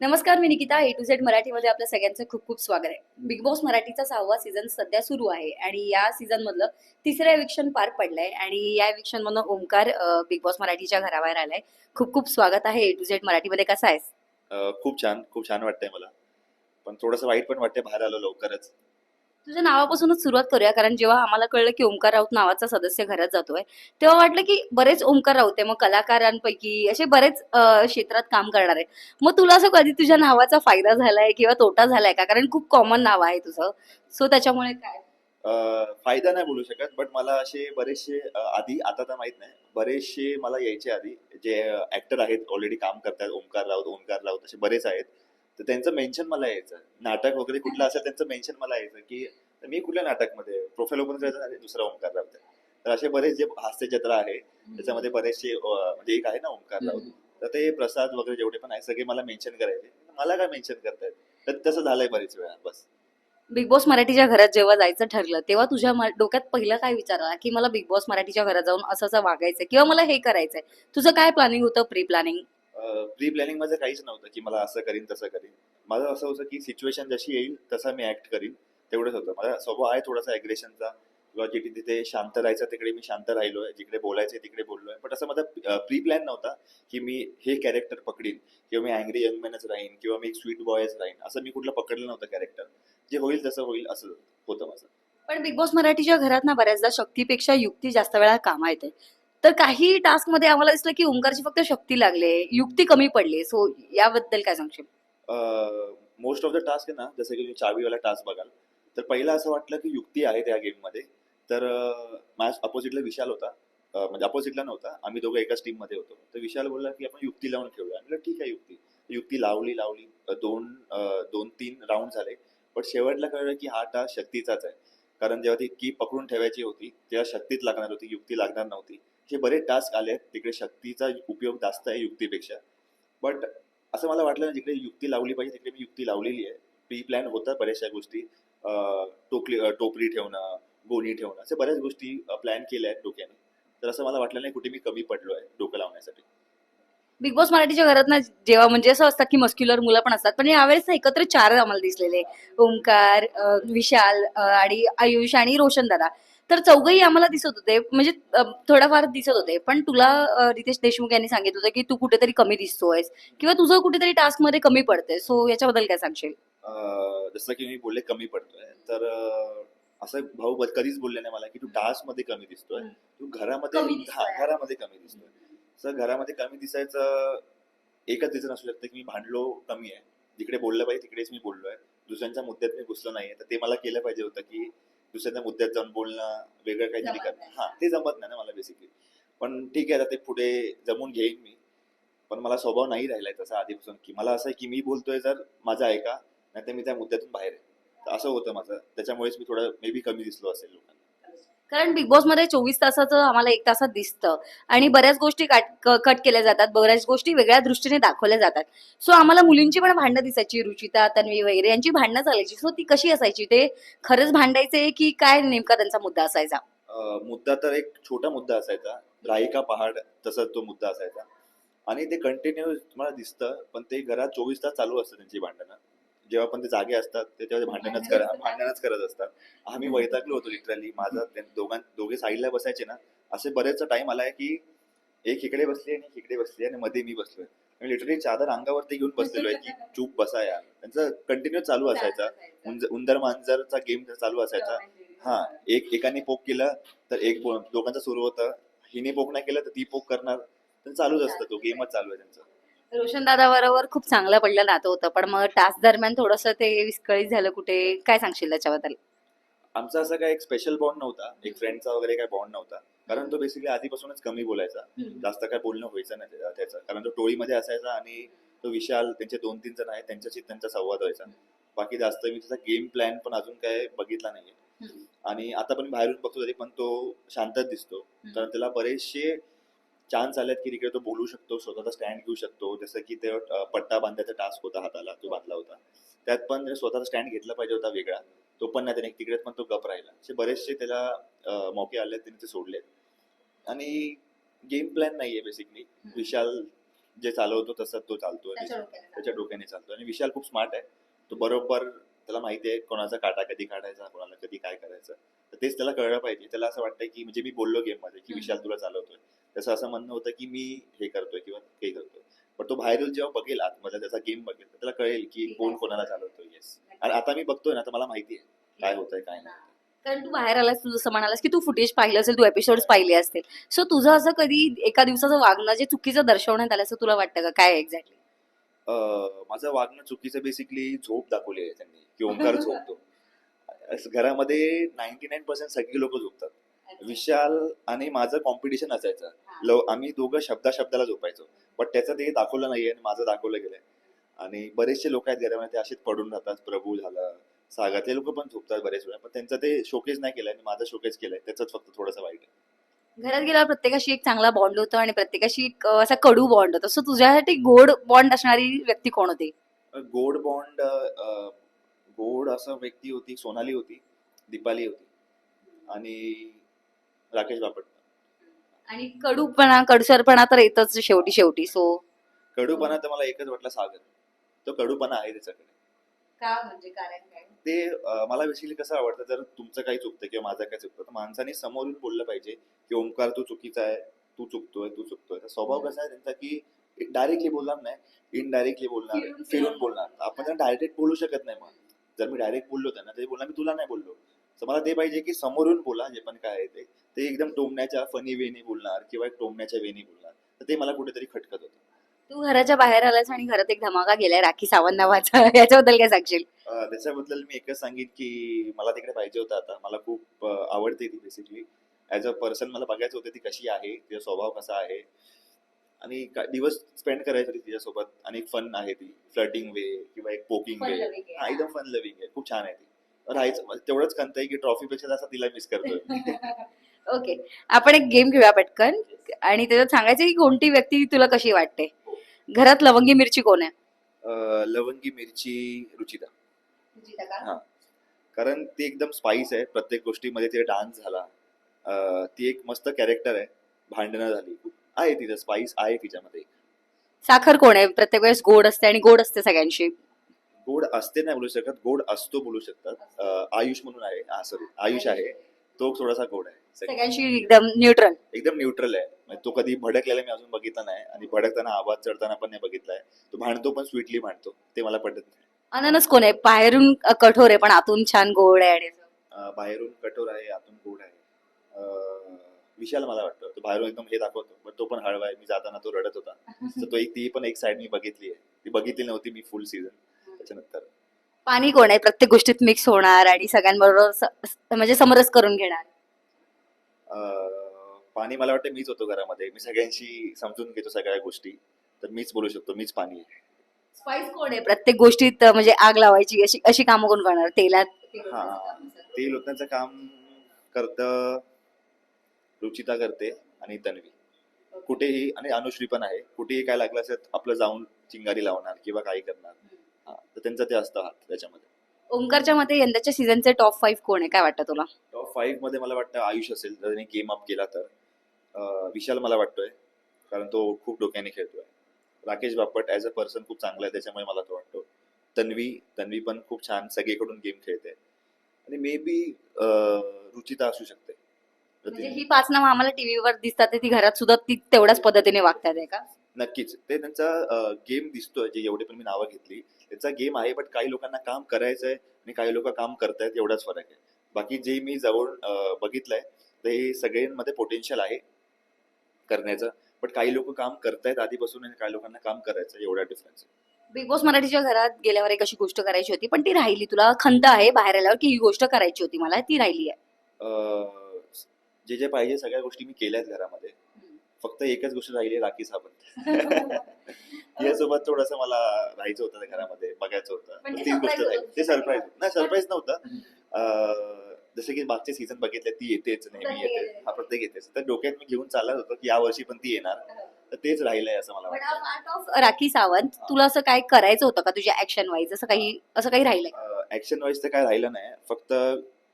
नमस्कार मी Nikita. A to Z मराठीमध्ये आपल्या सगळ्यांचं खूप खूप स्वागत आहे. बिग बॉस मराठीचा सहावा सीझन सध्या सुरू आहे आणि या सीझनमधलं तिसरं एविक्शन पार पडलंय आणि या एविक्शन मधनं ओमकार बिग बॉस मराठीच्या घराबाहेर आलाय. खूप खूप स्वागत आहे ए टू झेड मराठीमध्ये. कसा आहेस? खूप छान खूप छान वाटतंय मला. पण थोडंसं वाईट पण वाटतंय बाहेर आलो लवकरच. तुझ्या नावापासूनच सुरुवात करूया कारण जेव्हा आम्हाला कळलं की ओमकार राऊत नावाचा सदस्य घरात जातोय तेव्हा वाटलं की बरेच ओमकार राऊत आहे मग कलाकारांपैकी असे बरेच क्षेत्रात काम करणार आहे. मग तुला असं कधी तुझ्या नावाचा फायदा झालाय किंवा तोटा झालाय का? कारण खूप कॉमन नाव आहे तुझं. सो त्याच्यामुळे काय? फायदा नाही बोलू शकत बट मला असे बरेचसे आधी आता तर माहीत नाही बरेचसे मला यायचे आधी जे ऍक्टर आहेत ऑलरेडी काम करतात ओमकार राऊत ओमकार राऊत असे बरेच आहेत. तर त्यांचं मेन्शन मला यायचं. नाटक वगैरे कुठलं असेल त्यांचं मेन्शन मला यायचं की मी कुठल्या नाटकमध्ये प्रोफाईल ओपन करायचं आणि दुसरा ओमकार राऊत आहे तर असे बरेच जे हास्य जत्रा आहे त्याच्यामध्ये बरेचसे म्हणजे एक आहे ना ओमकार राऊत तर ते प्रसाद वगैरे जेवढे पण आहे सगळे मला मेन्शन करायचे. मला काय मेन्शन करतायत? तर तसं झालंय बरेच वेळा बस. बिग बॉस मराठीच्या घरात जेव्हा जायचं ठरलं तेव्हा तुझ्या डोक्यात पहिलं काय विचार आला? की मला बिग बॉस मराठीच्या घरात जाऊन असं असं वागायचंय किंवा मला हे करायचंय? तुझं काय प्लॅनिंग होतं प्री प्लॅनिंग प्री प्लॅनिंगमध्ये काहीच नव्हतं की मला असं करीन तसं करीन. माझं असं होतं की सिच्युएशन जशी येईल तसा मी ऍक्ट करीन. तेवढंच होतं. माझा स्वभाव आहे थोडासा अग्रेशनचा किंवा जिथे तिथे शांत राहायचं तिकडे मी शांत राहिलोय. जिकडे बोलायचं तिकडे बोललोय. पण असं माझा प्री प्लॅन नव्हता की मी हे कॅरेक्टर पकडीन. किंवा मी अँग्री यंग मॅनच राहीन किंवा मी एक स्वीट बॉयच राहीन. असं मी कुठलं पकडलं नव्हतं कॅरेक्टर जे होईल तसं होईल असं होतं माझं. पण बिग बॉस मराठीच्या घरात ना बऱ्याचदा शक्तीपेक्षा युक्ती जास्त वेळा कामा येते. तर काही टास्कमध्ये आम्हाला दिसलं की ओंकारची फक्त शक्ती लागले युक्ती कमी पडली. सो याबद्दल काय सांगशील? मोस्ट ऑफ द टास्क आहे ना जसं की तुम्ही चावीवाला टास्क बघाल तर पहिला असं वाटलं की युक्ती आहे त्या गेममध्ये तर अं, माझ्या अपोजिटला विशाल होता. अं, म्हणजे अपोजिटला नव्हता. आम्ही दोघं एकाच टीममध्ये होतो. तर विशाल बोलला की आपण युक्ती लावून खेळूया. म्हटलं ठीक आहे युक्ती. युक्ती लावली लावली. अं, दोन अं, दोन तीन राऊंड झाले. पण शेवटला कळलं की हा टास्क शक्तीचाच आहे. कारण जेव्हा ती की पकडून ठेवायची होती तेव्हा शक्तीच लागणार होती युक्ती लागणार नव्हती. हे बरेच टास्क आले आहेत. तिकडे शक्तीचा उपयोग जास्त आहे युक्तीपेक्षा. बट असं मला वाटलं जिकडे युक्ती लावली पाहिजे तिकडे मी युक्ती लावलेली आहे. प्री प्लॅन होतात बऱ्याचशा गोष्टी. टोकली टोपली ठेवणं गोणी ठेवणं अशा बऱ्याच गोष्टी प्लॅन केल्या आहेत डोक्याने. तर असं मला वाटलं नाही कुठे मी कमी पडलो आहे डोकं लावण्यासाठी. बिग बॉस मराठीच्या घरात ना जेव्हा म्हणजे असं असतं की मस्क्युलर मुलं पण असतात पण यावेळेस ना एकत्र चार आम्हाला दिसलेले ओंकार विशाल आणि आयुष आणि रोशन दादा. तर चौघही आम्हाला दिसत होते. म्हणजे थोडाफार दिसत होते. पण तुला रितेश देशमुख यांनी सांगितलं होतं की तू कुठेतरी कमी दिसतोयस किंवा तुझं कुठेतरी टास्कमध्ये कमी पडते सो याच्याबद्दल काय सांगशील? जसं की मी बोलले कमी पडतोय. तर असं भाऊ कधीच बोलले नाही मला की तू टास्कमध्ये कमी दिसतोय. तू घरामध्ये कमी दिसतोय. घरामध्ये कमी दिसतोय. सर घरामध्ये कमी दिसायचं एकच रिझन असू शकतं की मी भांडलो कमी आहे. जिकडे बोललं पाहिजे तिकडेच मी बोललोय. दुसऱ्यांच्या मुद्द्यात मी घुसलो नाहीये. तर ते मला केलं पाहिजे होतं की दुसऱ्यांच्या मुद्द्यात जाऊन बोलणं वेगळं काहीतरी करणं नाही. हा ते जमत नाही ना मला बेसिकली पण ठीक आहे आता ते पुढे जमून घेईन मी. पण मला स्वभाव नाही राहिलाय तसा आधीपासून की मला असं आहे की मी बोलतोय जर माझं ऐका नाहीतर मी त्या मुद्द्यातून बाहेर आहे. तर असं होतं माझं. त्याच्यामुळेच मी थोडं मे बी कमी दिसलो असेल लोकांना. कारण बिग बॉसमध्ये चोवीस तासाचं आम्हाला एक तासात दिसतं. आणि बऱ्याच गोष्टी कट केल्या जातात. बऱ्याच गोष्टी वेगळ्या दृष्टीने दाखवल्या जातात. सो आम्हाला मुलींची पण भांडणं दिसायची. रुचिता तन्वी वगैरे यांची भांडणं चालायची. सो ती कशी असायची? ते खरंच भांडायचे की काय नेमका त्यांचा मुद्दा असायचा? मुद्दा तर एक छोटा मुद्दा असायचा. राहिका पहाड तसा तो मुद्दा असायचा. आणि ते कंटिन्यू तुम्हाला दिसतं पण ते घरात चोवीस तास चालू असतं त्यांची भांडणं. जेव्हा पण ते जागे असतात ते तेव्हा भांडणच करा भांडणच करत असतात. आम्ही वैतागलो होतो लिटरली माझा दोघां दोघे साईडला बसायचे ना असे बरेच टाइम आलाय की एक इकडे बसली आणि एक इकडे बसली आणि मध्ये मी बसलोय. मी लिटरली चादर अंगावरती घेऊन बसलेलो आहे की चूप बसा यार. त्यांचं कंटिन्यू चालू असायचा. उंदर मांजरचा गेम चालू असायचा. हा एक एकाने पोक केलं तर एक दोघांचं सुरू होतं. हिने पोक नाही केलं तर ती पोक करणार. तर चालूच असतं. तो गेमच चालू आहे त्यांचा. रोशन दादा बरोबर खूप चांगलं पडलं नातं होतं पण मग टास्क दरम्यान थोडस ते विस्कळीत झालं कुठे? काय सांगशील त्याच्याबद्दल? आमचा असा काय एक स्पेशल बॉन्ड नव्हता एक फ्रेंडचा वगैरे काय बॉन्ड नव्हता. कारण तो बेसिकली आधीपासूनच कमी बोलायचा. जास्त काय बोलणं व्हायचं नाही त्या- त्याचं. कारण तो टोळीमध्ये असायचा आणि तो विशाल त्यांचे दोन तीन जण आहेत त्यांच्याशी त्यांचा संवाद व्हायचा. बाकी जास्त मी त्याचा गेम प्लॅन पण अजून काय बघितला नाहीये. आणि आता पण बाहेरून बघतो तरी पण तो शांतच दिसतो. कारण त्याला बरेचसे चान्स आलेत की तिकडे तो बोलू शकतो स्वतःचा स्टँड घेऊ शकतो. जसं की ते पट्टा बांधायचा टास्क होता हाताला तो बांधला होता. त्यात पण स्वतःचा स्टँड घेतला पाहिजे होता वेगळा. तो पण नाही त्याने तिकडे पण तो गप राहिला. असे बरेचसे त्याला मौके आले त्यांनी ते सोडलेत. आणि गेम प्लॅन नाहीये बेसिकली विशाल जे चालवतो तसं तो चालतोय. त्याच्या डोक्याने चालतो आणि विशाल खूप स्मार्ट आहे. तो बरोबर त्याला माहिती आहे कोणाचा काटा कधी काढायचा कोणाला कधी काय करायचं. तर तेच त्याला कळलं पाहिजे. त्याला असं वाटतंय की म्हणजे मी बोललो गेममध्ये की. विशाल तुला चालवतोय. त्याचं असं म्हणणं होतं की मी हे करतोय किंवा हे करतोय. पण तो बाहेर येऊन जेव्हा बघेल आतमध्ये त्याचा गेम बघेल तर त्याला कळेल की कोण. कोणाला चालवतोय येस आणि आता मी बघतोय ना तर मला माहिती आहे काय होतंय काय नाही. कारण तू बाहेर आलास तू जसं म्हणालास की तू फुटेज पाहिलं असेल तू एपिसोड पाहिले असतील. सो तुझं असं कधी एका दिवसाचं वागणं जे चुकीचं दर्शवण्यात आलं असं तुला वाटतं का? काय एक्झॅक्टली माझं वागणं चुकीचं बेसिकली झोप दाखवली आहे त्यांनी की ओंकार झोपतो. घरामध्ये नाईन्टी नाईन पर्सेंट सगळी लोक झोपतात. विशाल आणि माझं कॉम्पिटिशन असायचं. लव आम्ही दोघं शब्दा शब्दाला झोपायचो. बट त्याचं ते दाखवलं नाहीये आणि माझं दाखवलं गेलंय. आणि बरेचसे लोक आहेत घरामध्ये ते असेच पडून राहतात. प्रभू झालं सागातले लोक पण झोपतात बरेच वेळा. पण त्यांचं ते शोकेज नाही केलंय आणि माझं शोकेज केलंय. त्याच फक्त थोडंसं वाईट आहे. घरात गेल्यावर प्रत्येकाशी एक चांगला बॉन्ड होतो आणि प्रत्येकाशी एक असा कडू बॉन्ड होतो. सो तुझ्यासाठी गोड बॉन्ड असणारी व्यक्ती कोण होती? गोड बॉन्ड गोड असं व्यक्ती होती सोनाली होती दीपाली होती. आणि राकेश बापट. आणि कडूपणा कडसरपणा तर येतच शेवटी शेवटी सो कडूपणा तर मला एकच वाटला सागर. तो कडूपणा आहे त्याच्याकडे. का म्हणजे कारण काय? ते मला बेसिकली कसं आवडतं जर तुमचं काही चुकतं किंवा माझं काही चुकतं तर माणसाने समोरून बोललं पाहिजे की ओंकार तू चुकीचा आहे तू चुकतोय तू चुकतोय. स्वभाव कसा आहे त्यांचा की डायरेक्टली बोलणार नाही इनडायरेक्टली बोलणार फिरून- बोलणार. आपण डायरेक्ट बोलू शकत नाही मग. जर मी डायरेक्ट बोललो त्यांना तरी बोलणार मी तुला नाही बोललो. तर मला ते पाहिजे की समोरून बोला जे पण काय आहे ते. ते एकदम टोमण्याच्या फनी वेनी बोलणार किंवा एक टोमण्याच्या वेनी बोलणार. तर ते मला कुठेतरी खटकत होतं. तू घराच्या बाहेर आलास आणि घरात एक धमाका गेलाय राखी सावंत नावाचा याच्याबद्दल काय सांगशील? अं, त्याच्याबद्दल मी एकच सांगेन की मला तिकडे पाहिजे होतं आता. मला खूप अं, आवडते ती बेसिकली ऍज अ पर्सन मला बघायचं होतं ती कशी आहे तिचा स्वभाव कसा आहे. आणि का- दिवस स्पेंड करायचं होते तिच्यासोबत. आणि फन आहे ती. फ्लटिंग वे किंवा एक पोकिंग Fun वे loving आहे, हा एकदम फन लविंग आहे खूप छान आहे ती. राहायचं. तेवढंच कंत आहे की ट्रॉफीपेक्षा जास्त तिला मिस करतोय. ओके आपण एक गेम घेऊया पटकन. आणि त्याच्यात सांगायचं की कोणती व्यक्ती तुला कशी वाटते? घरात लवंगी मिरची कोण आहे? अं, लवंगी मिरची रुचिता. हा. कारण ती एकदम स्पाइस आहे. प्रत्येक गोष्टीमध्ये तिचा डान्स झाला. अं, ती एक मस्त कॅरेक्टर आहे. भांडणं झाली. आहे तिचं स्पाइस आहे तिच्यामध्ये. साखर कोण आहे? प्रत्येक वेळेस गोड असते आणि गोड असते सगळ्यांशी. गोड असते नाही बोलू शकत गोड असतो बोलू शकतात. आयुष म्हणून आहे हा सॉरी आयुष आहे. तो थोडासा गोड आहे. सगळ्यांशी एकदम न्यूट्रल एकदम न्यूट्रल आहे. म्हणजे तो कधी भडकलेला मी अजून बघितला नाही आणि भडकताना आवाज चढताना पण नाही बघितलाय. तो भांडतो पण स्वीटली भांडतो. ते मला पटत नाही. अननस कोण आहे? बाहेरून कठोर आहे पण आतून छान गोड आहे आणि बाहेरून कठोर आहे आतून गोड आहे. विशाल मला वाटतं. तो बाहेरून एकदम हे दाखवतो. पण तो पण हळवा आहे. मी जाताना तो रडत होता. तर तो एक ती पण एक साइड मी बघितली आहे. ती बघितली नव्हती मी फुल सीझन त्याच्यानंतर. पाणी कोण आहे? प्रत्येक गोष्टीत मिक्स होणार आणि सगळ्यांबरोबर स- म्हणजे समरस करून घेणार. अं, पाणी मला वाटतं मीच होतो घरामध्ये. मी सगळ्यांशी समजून घेतो सगळ्या गोष्टी. तर मीच बोलू शकतो मीच पाणी आहे. स्पाइस कोण आहे? प्रत्येक गोष्टीत अ, म्हणजे आग लावायची अशी अशी कामं कोण करणार? तेलात? हा. तेल ओतण्याचं काम करत रुचिता करते आणि तन्वी. कुठेही आणि अनुश्री पण आहे. कुठेही काय लागलं असेल आपलं जाऊन चिंगारी लावणार किंवा काही करणार. हा, तर त्यांचं ते असतं हात त्याच्यामध्ये. ओंकारच्या मते यंदाच्या सीझनचे टॉप फाईव्ह कोण आहे? काय वाटतं तुला? टॉप फाईव्हमध्ये मला वाटतं आयुष असेल जर त्याने गेम अप केला तर. अं, विशाल मला वाटतोय कारण तो खूप डोक्याने खेळतोय. Rakesh Bapat as a person खूप चांगला आहे त्याच्यामुळे मला तो वाटतो. तन्वी तन्वी पण खूप छान सगळीकडून गेम खेळते. आणि मे बी रुचिता असू शकते. तर म्हणजे ती- ही पाच नावं आम्हाला टीव्हीवर दिसतात ती घरात सुद्धा ती तेवढ्याच पद्धतीने वागतात आहे का? नक्कीच. ते त्यांचा गेम दिसतोय जे एवढे पण मी नावं घेतली. त्यांचा गेम आहे बट काही लोकांना काम करायचंय आणि काही लोक काम करतायत एवढाच फरक आहे. बाकी जे मी जवळ बघितलंय ते सगळ्यांमध्ये पोटेन्शियल आहे करण्याचं. बट काही लोक काम करतायत आधीपासून आणि काही लोकांना काम करायचं एवढा डिफरन्स बिग बॉस मराठीच्या घरात गेल्यावर एक अशी गोष्ट करायची होती पण ती राहिली. तुला खंत आहे बाहेर आल्यावर की ही गोष्ट करायची होती मला ती राहिली आहे. जे जे पाहिजे सगळ्या गोष्टी मी केल्यात घरामध्ये. फक्त एकच गोष्ट राहिली राखी सावंत यासोबत थोडस मला राहायचं होतं घरामध्ये बघायचं होतं. ते गोष्ट. ते सरप्राईज नाही सरप्राईज नव्हतं. जसं की मागचे सीझन बघितले ती येतेच नेहमी येते. हा प्रत्येक येतेच. तर डोक्यात मी घेऊन चालत होतो की या वर्षी पण ती येणार. तर तेच राहिलंय असं मला वाटतं. राखी सावंत तुला असं काय करायचं होतं का तुझ्या ऍक्शन वाईज असं काही असं काही राहिलंय? ऍक्शन वाईज तर काय राहिलं नाही. फक्त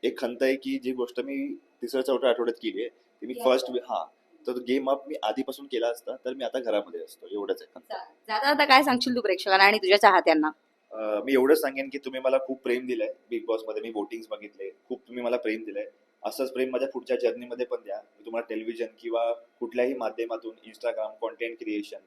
एक खंत आहे की जी गोष्ट मी तिसऱ्या चौथ्या आठवड्यात केली आहे. ती मी. फर्स्ट हा. तर गेम अप मी आधीपासून केला असता तर मी आता घरामध्ये असतो. एवढंच आहे. जाता जाता काय सांगशील तू प्रेक्षकांना आणि तुझ्या चाहत्यांना? अं, मी एवढंच सांगेन की तुम्ही मला खूप प्रेम दिलंय बिग बॉसमध्ये. मी वोटिंग्स बघितले. खूप तुम्ही मला प्रेम दिलंय. असंच प्रेम माझ्या पुढच्या जर्नीमध्ये पण द्या. मी तुम्हाला टेलिव्हिजन किंवा कुठल्याही माध्यमातून इंस्टाग्राम कॉन्टेंट क्रिएशन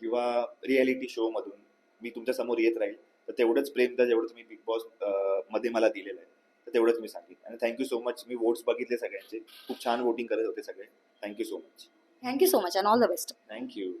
किंवा रियालिटी शो मधून मी तुमच्यासमोर येत राहील. तर तेवढंच प्रेम द्या जेवढं तुम्ही बिग बॉसमध्ये मला दिलेलं आहे. तर तेवढंच मी सांगेन. आणि थँक्यू सो मच मी वोट्स बघितले सगळ्यांचे. खूप छान वोटिंग करत होते सगळे. Thank you so much. Thank you so much and all the best. Thank you.